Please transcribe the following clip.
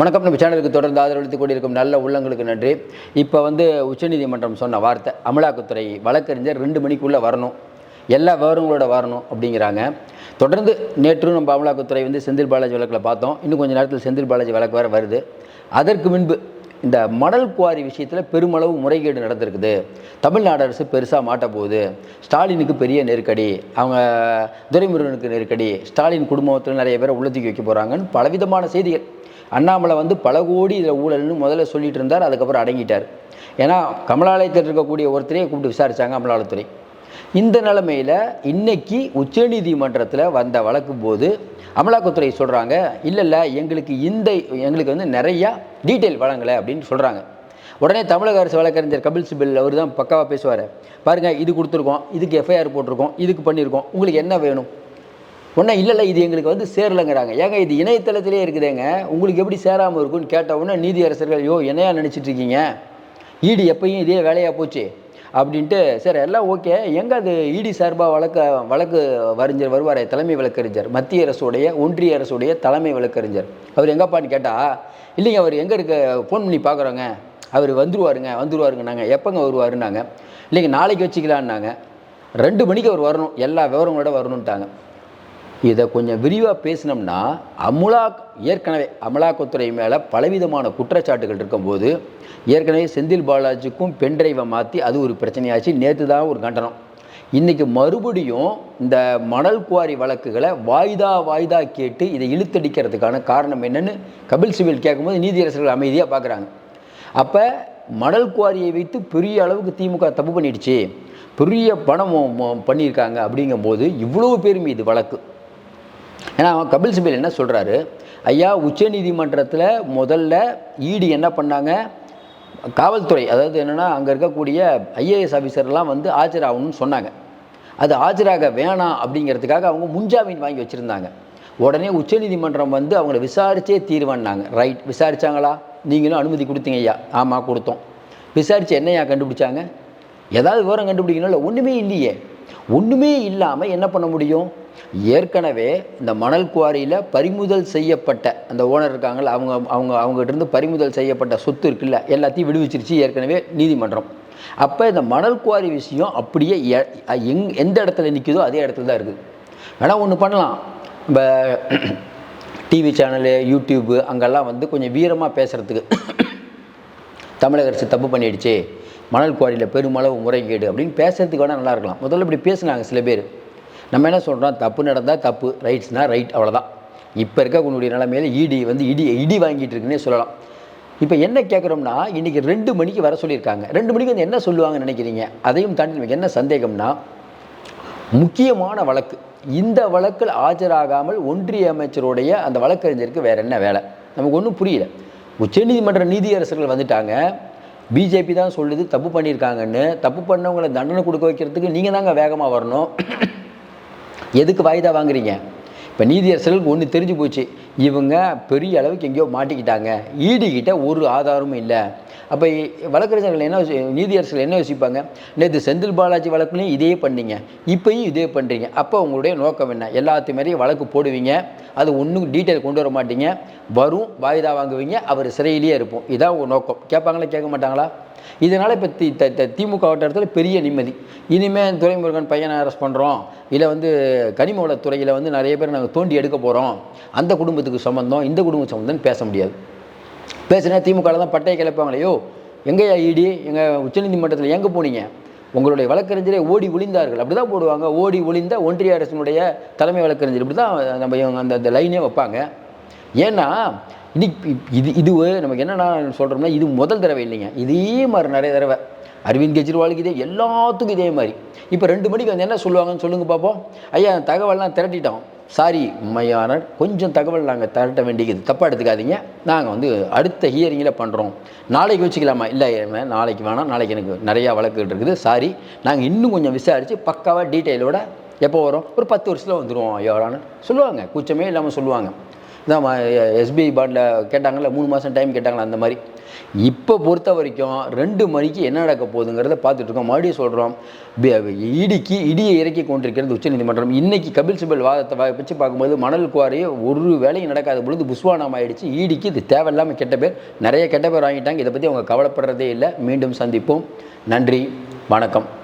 வணக்கம். நம்ம சேனலுக்கு தொடர்ந்து ஆதரவளித்துக் கொண்டிருக்கும் நல்ல உள்ளங்களுக்கு நன்றி. இப்போ வந்து உச்சநீதிமன்றம் சொன்ன வார்த்தை அமலாக்கத்துறை வழக்கறிஞர் ரெண்டு மணிக்குள்ளே வரணும். எல்லா விவரங்களோட வரணும் அப்படிங்கிறாங்க. தொடர்ந்து நேற்று நம்ம அமலாக்கத்துறை வந்து செந்தில் பாலாஜி வழக்கில் பார்த்தோம். இன்னும் கொஞ்சம் நேரத்தில் செந்தில் பாலாஜி வழக்கு வேறு வருது. அதற்கு முன்பு இந்த மணல் குவாரி விஷயத்தில் பெருமளவு முறைகேடு நடந்திருக்குது. தமிழ்நாடு அரசு பெருசாக மாட்ட போகுது. ஸ்டாலினுக்கு பெரிய நெருக்கடி அவங்க துரைமுருகனுக்கு நெருக்கடி ஸ்டாலின் குடும்பத்தில் நிறைய பேரை உள்ளத்துக்கு வைக்க போகிறாங்கன்னு பலவிதமான செய்திகள். அண்ணாமலை வந்து பல கோடி இதில் ஊழல்னு முதல்ல சொல்லிட்டு இருந்தார் அதுக்கப்புறம் அடங்கிட்டார். ஏன்னா கமலாலயத்தில் இருக்கக்கூடிய ஒருத்தரையே கூப்பிட்டு விசாரித்தாங்க அமலாளத்துறை இந்த நிலைமையில் இன்னைக்கு உச்சநீதிமன்றத்தில் வந்த வழக்கு போது அமலாக்கத்துறை சொல்கிறாங்க இல்லை இல்லை எங்களுக்கு இந்த எங்களுக்கு வந்து நிறையா டீட்டெயில் வழங்கலை அப்படின்னு சொல்கிறாங்க உடனே தமிழக அரசு வழக்கறிஞர் கபில் சிபில் அவர் தான் பக்காவாக பேசுவார். பாருங்கள் இது கொடுத்துருக்கோம் இதுக்கு எஃப்ஐஆர் போட்டிருக்கோம் இதுக்கு பண்ணியிருக்கோம் உங்களுக்கு என்ன வேணும்? உடனே இல்லை இல்லை இது எங்களுக்கு வந்து சேரலைங்கிறாங்க. ஏங்க இது இணையதளத்திலே இருக்குதேங்க. உங்களுக்கு எப்படி சேராமல் இருக்குன்னு கேட்ட உடனே நீதியரசர்கள் யோ என்னையா நினச்சிட்டு இருக்கீங்க? ஈடி எப்பயும் இதே வேலையாக போச்சு? அப்படின்ட்டு சரி எல்லாம் ஓகே. எங்கே அது இடி சார்பாக வழக்க வழக்கு வரைஞ்சர் வருவார் தலைமை வழக்கறிஞர்? மத்திய அரசுடைய ஒன்றிய அரசுடைய தலைமை வழக்கறிஞர். அவர் எங்கப்பான்னு கேட்டால் இல்லைங்க அவர் எங்கே இருக்க ஃபோன் பண்ணி பார்க்குறோங்க அவர் வந்துருவாருங்க வந்துருவாருங்க நாங்கள் எப்போங்க வருவாருன்னாங்க? இல்லைங்க நாளைக்கு வச்சுக்கலான்னாங்க. ரெண்டு மணிக்கு அவர் வரணும். எல்லா விவரங்களோட வரணுன்ட்டாங்க இதை கொஞ்சம் விரிவாக பேசினோம்னா அமுலா ஏற்கனவே அமலாக்கத்துறை மேலே பலவிதமான குற்றச்சாட்டுகள் இருக்கும்போது ஏற்கனவே செந்தில் பாலாஜிக்கும் பென்ட்ரைவை மாற்றி அது ஒரு பிரச்சனையாச்சு. நேற்று தான் ஒரு கண்டனம். இன்றைக்கி மறுபடியும் இந்த மணல் குவாரி வழக்குகளை வாய்தா வாய்தா கேட்டு இதை இழுத்தடிக்கிறதுக்கான காரணம் என்னென்னு கபில் சிபில் கேட்கும்போது நீதியரசர்கள் அமைதியாக பார்க்குறாங்க அப்போ மணல் குவாரியை வைத்து பெரிய அளவுக்கு திமுக தப்பு பண்ணிடுச்சு. பெரிய பணம் பண்ணியிருக்காங்க அப்படிங்கும்போது இவ்வளோ பேர் மீது வழக்கு. ஏன்னா அவன் கபில் சிபில் என்ன சொல்கிறாரு ஐயா உச்சநீதிமன்றத்தில் முதல்ல ஈடி என்ன பண்ணாங்க? காவல்துறை அதாவது என்னென்னா அங்கே இருக்கக்கூடிய ஐஏஎஸ் ஆஃபீஸர்லாம் வந்து ஆஜராகணும்னு சொன்னாங்க. அது ஆஜராக வேணாம் அப்படிங்கிறதுக்காக அவங்க முன்ஜாமீன் வாங்கி வச்சுருந்தாங்க. உடனே உச்சநீதிமன்றம் வந்து அவங்கள விசாரித்தே தீர்வான்னாங்க. ரைட் விசாரித்தாங்களா நீங்களும் அனுமதி கொடுத்தீங்க ஐயா. ஆமாம் கொடுத்தோம். விசாரித்து என்னையா கண்டுபிடிச்சாங்க? ஏதாவது விவரம் கண்டுபிடிக்கணும் இல்லை ஒன்றுமே இல்லையே. ஒன்றுமே இல்லாமல் என்ன பண்ண முடியும்? ஏற்கனவே இந்த மணல் குவாரியில் பறிமுதல் செய்யப்பட்ட அந்த ஓனர் இருக்காங்கல்ல அவங்க அவங்க அவங்ககிட்ட இருந்து பறிமுதல் செய்யப்பட்ட சொத்து இருக்குல்ல எல்லாத்தையும் விடுவிச்சிருச்சு ஏற்கனவே நீதிமன்றம். அப்போ இந்த மணல் குவாரி விஷயம் அப்படியே எ- எங் எந்த இடத்துல நிற்குதோ அதே இடத்துல தான் இருக்குது. வேணால் ஒன்று பண்ணலாம். நம்ம டிவி சேனலு யூடியூப்பு அங்கெல்லாம் வந்து கொஞ்சம் வீரமாக பேசுகிறதுக்கு தமிழக அரசு தப்பு பண்ணிடுச்சு. மணல் குவாரியில் பெருமளவு முறைகேடு அப்படின்னு பேசுறதுக்கு வேணால் நல்லா இருக்கலாம். முதல்ல இப்படி பேசுனாங்க சில பேர். நம்ம என்ன சொல்கிறோம் தப்பு நடந்தால் தப்பு. ரைட்ஸ்னால் ரைட் அவ்வளோதான் இப்போ இருக்கக்கூடிய நிலைமையில இடி வந்து இடி இடி வாங்கிட்டு இருக்குன்னே சொல்லலாம். இப்போ என்ன கேட்குறோம்னா இன்றைக்கி ரெண்டு மணிக்கு வர சொல்லியிருக்காங்க. ரெண்டு மணிக்கு வந்து என்ன சொல்லுவாங்கன்னு நினைக்கிறீங்க? அதையும் தாண்டி நமக்கு என்ன சந்தேகம்னா முக்கியமான வழக்கு. இந்த வழக்கில் ஆஜராகாமல் ஒன்றிய அமைச்சருடைய அந்த வழக்கறிஞருக்கு வேறு என்ன வேலை? நமக்கு ஒன்றும் புரியல. உச்சநீதிமன்ற நீதியரசர்கள் வந்துட்டாங்க. பிஜேபி தான் சொல்லுது தப்பு பண்ணியிருக்காங்கன்னு. தப்பு பண்ணவங்களை தண்டனை கொடுக்க வைக்கிறதுக்கு நீங்கள் தாங்க வேகமாக வரணும். எதுக்கு வாய்தா வாங்குறீங்க? இப்போ நீதியரசர்களுக்கு ஒன்று தெரிஞ்சு போச்சு. இவங்க பெரிய அளவுக்கு எங்கேயோ மாட்டிக்கிட்டாங்க. ஈடுகிட்ட ஒரு ஆதாரமும் இல்லை. அப்போ வழக்கறிஞர்கள் என்ன நீதியரசர்கள் என்ன யோசிப்பாங்க? நேற்று செந்தில் பாலாஜி வழக்குலையும் இதே பண்ணீங்க. இப்போயும் இதே பண்ணுறீங்க அப்போ உங்களுடைய நோக்கம் என்ன? எல்லாத்து மாதிரியும் வழக்கு போடுவீங்க. அது ஒன்றும் டீட்டெயில் கொண்டு வர மாட்டீங்க வரும் வாய்தா வாங்குவீங்க. அவர் சிறையிலேயே இருப்போம். இதான் உங்கள் நோக்கம். கேட்பாங்களா கேட்க மாட்டாங்களா? இதனால் இப்போ தி த- திமுக வட்டாரத்தில் பெரிய நிம்மதி. இனிமேல் துரைமுருகன் பையனை அரெஸ்ட் பண்ணுறோம் இல்லை வந்து கனிம வளத்துறையில் வந்து நிறைய பேர் நாங்கள் தோண்டி எடுக்க போகிறோம் அந்த குடும்பத்துக்கு சம்மந்தம் இந்த குடும்ப சம்மந்தம்னு பேச முடியாது. பேசுனா திமுகவில் தான் பட்டையை கிளப்பாங்களையோ எங்கேயா இடி எங்கள் உச்சநீதிமன்றத்தில் எங்கே போனீங்க? உங்களுடைய வழக்கறிஞரே ஓடி ஒளிந்தார்கள். அப்படி தான் போடுவாங்க. ஓடி ஒளிந்த ஒன்றிய அரசினுடைய தலைமை வழக்கறிஞர். இப்படி தான் நம்ம இவங்க அந்த லைனே வைப்பாங்க. ஏன்னா இன்னைக்கு இது இது நமக்கு என்னென்ன சொல்கிறோம்னா இது முதல் தடவை இல்லைங்க. இதே மாதிரி நிறைய தடவை. அரவிந்த் கெஜ்ரிவாலுக்கு இதே எல்லாத்துக்கும் இதே மாதிரி. இப்போ ரெண்டு மணிக்கு வந்து என்ன சொல்லுவாங்கன்னு சொல்லுங்கள் பார்ப்போம் ஐயா தகவல்லாம் திரட்டிட்டோம். சாரி மையானர் கொஞ்சம் தகவல் நாங்கள் திரட்ட வேண்டியது. தப்பாக எடுத்துக்காதீங்க. நாங்கள் வந்து அடுத்த ஹியரிங்கில் பண்ணுறோம் நாளைக்கு வச்சுக்கலாமா? இல்லை நாளைக்கு வேணாம். நாளைக்கு எனக்கு நிறையா வழக்குகள் இருக்குது. சாரி நாங்கள் இன்னும் கொஞ்சம் விசாரித்து பக்காவாக டீட்டெயிலோட எப்போ வரும்? ஒரு பத்து வருஷத்தில் வந்துடுவோம் ஐயோடான்னு சொல்லுவாங்க. கூச்சமே இல்லாமல் சொல்லுவாங்க. இதான் எஸ்பிஐ பாண்டில் கேட்டாங்கள்ல மூணு மாதம் டைம் கேட்டாங்களா அந்த மாதிரி. இப்போ பொறுத்த வரைக்கும் ரெண்டு மணிக்கு என்ன நடக்க போகுதுங்கிறத பார்த்துட்ருக்கோம் மறுபடியும் சொல்கிறோம் இடிக்கு இடியை இறக்கி கொண்டிருக்கிறது உச்சநீதிமன்றம் இன்னைக்கு கபில் சிபல் வாதத்தை வச்சு பார்க்கும்போது மணல் குவாரி ஒரு வேலையும் நடக்காத பொழுது புஸ்வானம் ஆயிடுச்சு. இடிக்கு இது தேவையில்லாமல் கெட்ட பேர். நிறைய கெட்ட பேர் வாங்கிட்டாங்க. இதை பற்றி அவங்க கவலைப்படுறதே இல்லை. மீண்டும் சந்திப்போம். நன்றி. வணக்கம்.